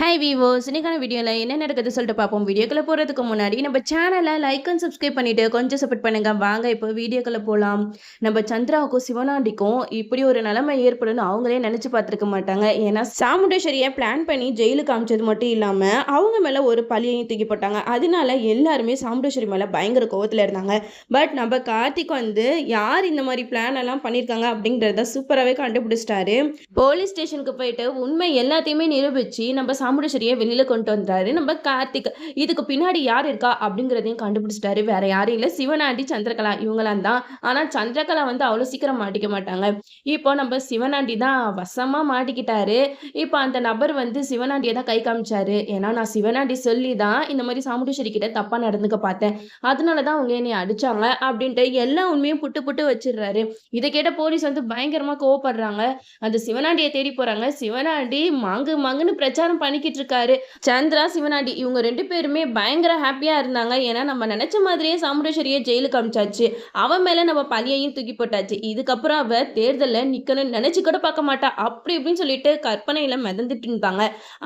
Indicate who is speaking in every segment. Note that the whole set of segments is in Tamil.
Speaker 1: ஹை வீவோஸ் இன்னைக்கான வீடியோவில் என்ன நடக்குது சொல்லிட்டு பார்ப்போம். வீடியோக்களை போகிறதுக்கு முன்னாடி நம்ம சேனலை லைக் அண்ட் சப்ஸ்கிரைப் பண்ணிட்டு கொஞ்சம் சப்போர்ட் பண்ணுங்க. வாங்க இப்போ வீடியோக்களை போகலாம் நம்ம சந்திராவுக்கும் சிவனாண்டிக்கும் இப்படி ஒரு நிலைமை ஏற்படும்னு அவங்களே நினச்சி பார்த்துருக்க மாட்டாங்க. ஏன்னா சாமுண்டேஸ்வரியை பிளான் பண்ணி ஜெயிலுக்கு காமிச்சது மட்டும் இல்லாமல் அவங்க மேலே ஒரு பழியையும் தூக்கி போட்டாங்க. அதனால எல்லாருமே சாமுண்டேஸ்வரி மேலே பயங்கர கோவத்தில் இருந்தாங்க. பட் நம்ம கார்த்திக் வந்து யார் இந்த மாதிரி பிளான் எல்லாம் பண்ணியிருக்காங்க அப்படிங்கிறத சூப்பராகவே கண்டுபிடிச்சிட்டாரு. போலீஸ் ஸ்டேஷனுக்கு போயிட்டு உண்மை எல்லாத்தையுமே நிரூபித்து நம்ம சாமுண்டேஸ்வரியை வெளியில் கொண்டு வந்தாரு. நம்ம கார்த்திக் இதுக்கு பின்னாடி யார் இருக்கா அப்படிங்கிறதையும் கண்டுபிடிச்சிட்டாரு. வேற யாரும் இல்லை. சிவனாண்டி சந்திரகலா இவங்களாம் தான். ஆனால் சந்திரகலா வந்து அவ்வளோ சீக்கிரம் மாட்டிக்க மாட்டாங்க. இப்போ நம்ம சிவனாண்டி தான் வசமாக மாட்டிக்கிட்டாரு. இப்போ அந்த நபர் வந்து சிவனாண்டியை தான் கை காமிச்சாரு. ஏன்னா நான் சிவனாண்டி சொல்லி தான் இந்த மாதிரி சாமுண்டேஸ்வரி கிட்ட தப்பாக நடந்துக்க பார்த்தேன். அதனால தான் அவங்க என்னை அடிச்சாங்க அப்படின்ட்டு எல்லா உண்மையும் புட்டு புட்டு வச்சிடுறாரு. இதை கேட்ட போலீஸ் வந்து பயங்கரமாக கோவப்படுறாங்க. அந்த சிவனாண்டியை தேடி போகிறாங்க சிவனாண்டி மாங்கு மாங்குன்னு பிரச்சாரம் பண்ணி பண்ணிக்கிட்டு இருக்காரு சந்திரா சிவனாண்டி இவங்க ரெண்டு பேருமே பயங்கர ஹாப்பியா இருந்தாங்க. ஏன்னா நம்ம நினைச்ச மாதிரியே சாமுண்டேஸ்வரியை ஜெயிலுக்கு அமிச்சாச்சு. அவன் மேல நம்ம பழியையும் தூக்கி போட்டாச்சு. இதுக்கப்புறம் அவ தேர்தலில் நிக்கணும்னு நினைச்சு கூட பார்க்க மாட்டா. அப்படி இப்படின்னு சொல்லிட்டு கற்பனையில மிதந்துட்டு இருந்தாங்க.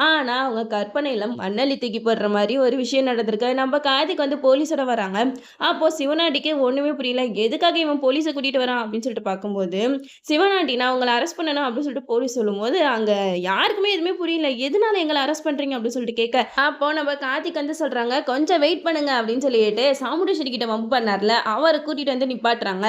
Speaker 1: ஆனா அவங்க கற்பனையில மண்ணலி தூக்கி போடுற மாதிரி ஒரு விஷயம் நடந்திருக்கு. நம்ம காதிக்கு வந்து போலீஸோட வராங்க. அப்போ சிவனாண்டிக்கு ஒண்ணுமே புரியல. எதுக்காக இவன் போலீஸை கூட்டிட்டு வரான் அப்படின்னு சொல்லிட்டு பார்க்கும்போது சிவனாண்டி நான் உங்களை அரெஸ்ட் பண்ணணும் அப்படின்னு சொல்லிட்டு போலீஸ் சொல்லும்போது அங்க யாருக்குமே எதுவுமே புரியல. எதனால எங்களை அரெஸ்ட் பண்றீங்க அப்படின்னு சொல்லிட்டு கேட்க அப்போ நம்ம கார்த்திக் வந்து சொல்றாங்க கொஞ்சம் வெயிட் பண்ணுங்க அப்படின்னு சொல்லிட்டு சாமுண்டேஸ்வரி கிட்ட வம்பு பண்ணார்ல. அவரை கூட்டிட்டு வந்து நிப்பாட்டுறாங்க.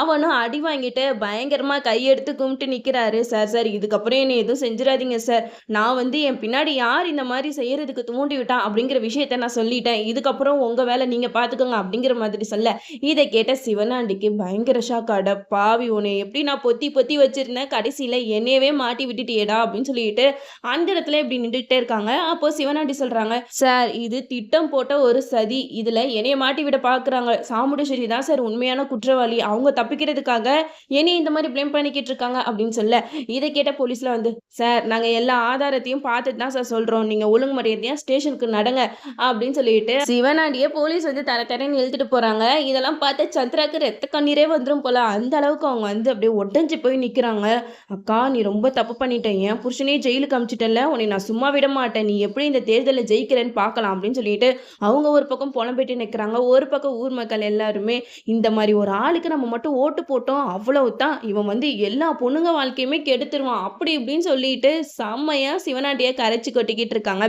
Speaker 1: அவனும் அடி வாங்கிட்டு பயங்கரமா கையெடுத்து கும்பிட்டு நிக்கிறாரு. சார் சார் இதுக்கப்புறம் என்ன எதுவும் செஞ்சிடாதீங்க சார். நான் வந்து என் பின்னாடி யார் இந்த மாதிரி செய்யறதுக்கு தூண்டி விட்டான் அப்படிங்கிற விஷயத்த நான் சொல்லிட்டேன். இதுக்கப்புறம் உங்க வேலை நீங்க பாத்துக்கோங்க அப்படிங்கிற மாதிரி சொல்ல. இதை கேட்ட சிவனாண்டிக்கு பயங்கர ஷாக் அட பாவி உன்னை எப்படி நான் பொத்தி பொத்தி வச்சிருந்தேன். கடைசியில என்னையவே மாட்டி விட்டுட்டியேடா அப்படின்னு சொல்லிட்டு அந்த இடத்துல இப்படி நின்றுட்டே இருக்காங்க. அப்போ சிவனாண்டி சொல்றாங்க சார் இது திட்டம் போட்ட ஒரு சதி. இதுல என்னைய மாட்டி விட பாக்குறாங்க. சாமுண்டேஸ்வரி தான் சார் உண்மையான குற்றவாளி. அவங்க தப்பிக்கிறதுக்காக என்னைய இந்த மாதிரி ப்ளேம் பண்ணிக்கிட்டு இருக்காங்க அப்படின்னு சொல்ல இதை கேட்ட போலீஸ்ல வந்து சார் நாங்க எல்லா ஆதாரத்தையும் பார்த்துட்டு தான் சார் சொல்றோம். நீங்க ஒழுங்கு மரியாதையா ஸ்டேஷனுக்கு நடங்க அப்படின்னு சொல்லிட்டு சிவனாண்டிய போலீஸ் வந்து தர தரன்னு இழுத்துட்டு போறாங்க. இதெல்லாம் பார்த்து சந்திராக்கு ரத்த கண்ணீரே வந்துடும் போல. அந்த அளவுக்கு அவங்க வந்து அப்படியே ஒட்டஞ்சு போய் நிக்கிறாங்க. அக்கா நீ ரொம்ப தப்பு பண்ணிட்டேன் என் புருஷனே ஜெயிலுக்கு அமிச்சிட்டல உன்னை நான் சும்மாவே விட மாட்டேன் நீ எப்படி இந்த தேர்தலில் ஜெயிக்கிறேன்னு பார்க்கலாம் அப்படின்னு சொல்லிட்டு அவங்க ஒரு பக்கம் புலம்பிட்டு நிற்கிறாங்க ஒரு பக்கம் ஊர் மக்கள் எல்லாருமே இந்த மாதிரி ஒரு ஆளுக்கு நம்ம மட்டும் ஓட்டு போட்டோம் அவ்வளவு தான் இவன் வந்து எல்லா பொண்ணுங்க வாழ்க்கையுமே கெடுத்துருவான். அப்படி இப்படின்னு சொல்லிட்டு செம்மையா சிவனாண்டியை கரைச்சி கொட்டிக்கிட்டு இருக்காங்க.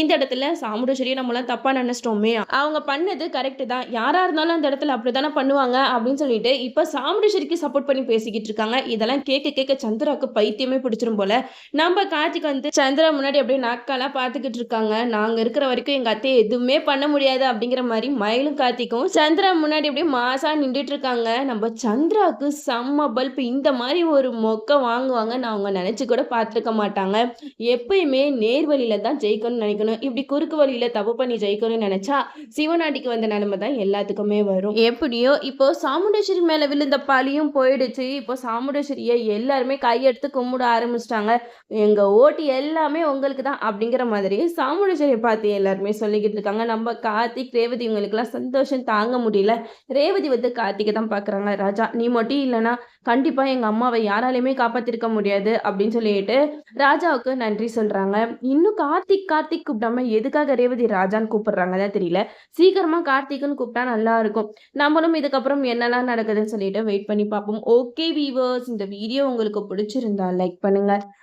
Speaker 1: இந்த இடத்துல சாமுண்டேஸ்வரியை நம்மளாம் தப்பா நினைச்சிட்டோமே. அவங்க பண்ணது கரெக்டு தான். யாரா இருந்தாலும் அந்த இடத்துல அப்படித்தானே பண்ணுவாங்க அப்படின்னு சொல்லிட்டு இப்ப சாமுண்டேஸ்வரிக்கு சப்போர்ட் பண்ணி பேசிக்கிட்டு இருக்காங்க. இதெல்லாம் கேட்க கேட்க சந்திராக்கு பைத்தியமே பிடிச்சிரும் போல. நம்ம கார்த்திக் வந்து சந்திரா முன்னாடி அப்படியே அக்காலாம் பார்த்துக்கிட்டு இருக்காங்க நாங்கள் இருக்கிற வரைக்கும் எங்கள் அத்தையை எதுவுமே பண்ண முடியாது அப்படிங்கிற மாதிரி மயிலும் கார்த்திக்கும் சந்திரா முன்னாடி அப்படியே மாசா நின்றுட்டு இருக்காங்க நம்ம சந்திராவுக்கு செம்ம பல்ப். இந்த மாதிரி ஒரு மொக்க வாங்குவாங்க. நான் அவங்க நினைச்சு கூட பார்த்துருக்க மாட்டாங்க. எப்பயுமே நேர் வழியில் தான் ஜெயிக்கணும்னு நினைக்கணும். இப்படி குறுக்கு வழியில தப்பு பண்ணி ஜெயிக்கணும்னு நினைச்சா சிவநாட்டிக்கு வந்த நிலைமை தான் எல்லாத்துக்குமே வரும். எப்படியோ இப்போ சாமுண்டேஸ்வரி மேல விழுந்த பழியும் போயிடுச்சு. இப்போ சாமுண்டேஸ்வரியை எல்லாருமே கையெடுத்து கும்பிட ஆரம்பிச்சிட்டாங்க. எங்க ஓட்டு எல்லாமே உங்களுக்கு தான் அப்படிங்கிற மாதிரி சாமுண்டேஸ்வரியை பார்த்து எல்லாருமே சொல்லிக்கிட்டு இருக்காங்க. நம்ம கார்த்திக் ரேவதி இவங்களுக்குலாம் சந்தோஷம் தாங்க முடியல. ரேவதி வந்து கார்த்திகை தான் பார்க்குறாங்க. ராஜா நீ மட்டும் இல்லைன்னா கண்டிப்பாக எங்கள் அம்மாவை யாராலையுமே காப்பாற்றிருக்க முடியாது அப்படின்னு சொல்லிட்டு ராஜாவுக்கு நன்றி சொல்கிறாங்க இன்னும் கார்த்திக் கார்த்திக் கூப்பிடாம எதுக்காக ரேவதி ராஜான்னு கூப்பிடுறாங்க? தெரியல. சீக்கிரமாக கார்த்திக்னு கூப்பிட்டா நல்லா இருக்கும். நம்மளும் இதுக்கப்புறம் என்னெல்லாம் நடக்குதுன்னு சொல்லிட்டு வெயிட் பண்ணி பார்ப்போம். ஓகே வீவர்ஸ் இந்த வீடியோ உங்களுக்கு பிடிச்சிருந்தா லைக் பண்ணுங்கள்